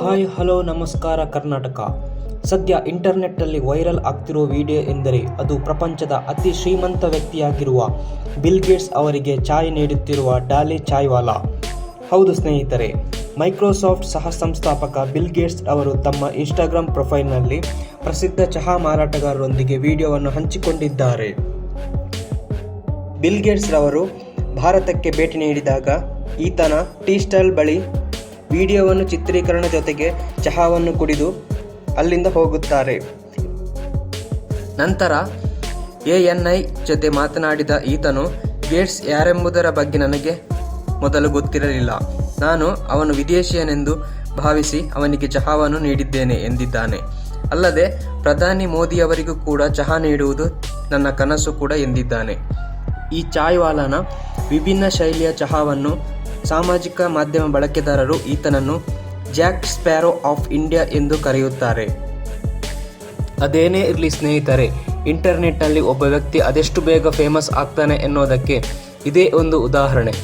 Hi, hello, ನಮಸ್ಕಾರ, ಕರ್ನಾಟಕ. ಸದ್ಯ ಇಂಟರ್ನೆಟ್ಟಲ್ಲಿ ವೈರಲ್ ಆಗ್ತಿರೋ ವಿಡಿಯೋ ಎಂದರೆ ಅದು ಪ್ರಪಂಚದ ಅತಿ ಶ್ರೀಮಂತ ವ್ಯಕ್ತಿಯಾಗಿರುವ ಬಿಲ್ ಗೇಟ್ಸ್ ಅವರಿಗೆ ಚಾಯ್ ನೀಡುತ್ತಿರುವ ಡಾಲಿ ಚಾಯ್ವಾಲಾ. ಹೌದು ಸ್ನೇಹಿತರೆ, ಮೈಕ್ರೋಸಾಫ್ಟ್ ಸಹ ಸಂಸ್ಥಾಪಕ ಬಿಲ್ ಗೇಟ್ಸ್ ಅವರು ತಮ್ಮ ಇನ್ಸ್ಟಾಗ್ರಾಮ್ ಪ್ರೊಫೈಲ್ನಲ್ಲಿ ಪ್ರಸಿದ್ಧ ಚಹಾ ಮಾರಾಟಗಾರರೊಂದಿಗೆ ವಿಡಿಯೋವನ್ನು ಹಂಚಿಕೊಂಡಿದ್ದಾರೆ. ಬಿಲ್ ಗೇಟ್ಸ್ ರವರು ಭಾರತಕ್ಕೆ ಭೇಟಿ ನೀಡಿದಾಗ, ಈತನ ಟೀ ಸ್ಟೈಲ್ ಬಳಿ ವಿಡಿಯೋವನ್ನು ಚಿತ್ರೀಕರಣ ಜೊತೆಗೆ ಚಹಾವನ್ನು ಕುಡಿದು ಅಲ್ಲಿಂದ ಹೋಗುತ್ತಾರೆ. ನಂತರ ಎ ಎನ್ ಐ ಜೊತೆ ಮಾತನಾಡಿದ ಈತನು, ಗೇಟ್ಸ್ ಯಾರೆಂಬುದರ ಬಗ್ಗೆ ನನಗೆ ಮೊದಲು ಗೊತ್ತಿರಲಿಲ್ಲ. ನಾನು ಅವನು ವಿದೇಶಿಯನೆಂದು ಭಾವಿಸಿ ಅವನಿಗೆ ಚಹಾವನ್ನು ನೀಡಿದ್ದೇನೆ, ಎಂದಿದ್ದಾನೆ. ಅಲ್ಲದೆ, ಪ್ರಧಾನಿ ಮೋದಿಯವರಿಗೂ ಕೂಡ ಚಹಾ ನೀಡುವುದು ನನ್ನ ಕನಸು ಕೂಡ, ಎಂದಿದ್ದಾನೆ. ಈ ಚಾಯ್ವಾಲನ ವಿಭಿನ್ನ ಶೈಲಿಯ ಚಹಾವನ್ನು ಸಾಮಾಜಿಕ ಮಾಧ್ಯಮ ಬಳಕೆದಾರರು ಈತನನ್ನು ಜ್ಯಾಕ್ ಸ್ಪ್ಯಾರೋ ಆಫ್ ಇಂಡಿಯಾ ಎಂದು ಕರೆಯುತ್ತಾರೆ. ಅದೇನೇ ಇರಲಿ ಸ್ನೇಹಿತರೆ, ಇಂಟರ್ನೆಟ್ನಲ್ಲಿ ಒಬ್ಬ ವ್ಯಕ್ತಿ ಅದೆಷ್ಟು ಬೇಗ ಫೇಮಸ್ ಆಗ್ತಾನೆ ಎನ್ನುವುದಕ್ಕೆ ಇದೇ ಒಂದು ಉದಾಹರಣೆ.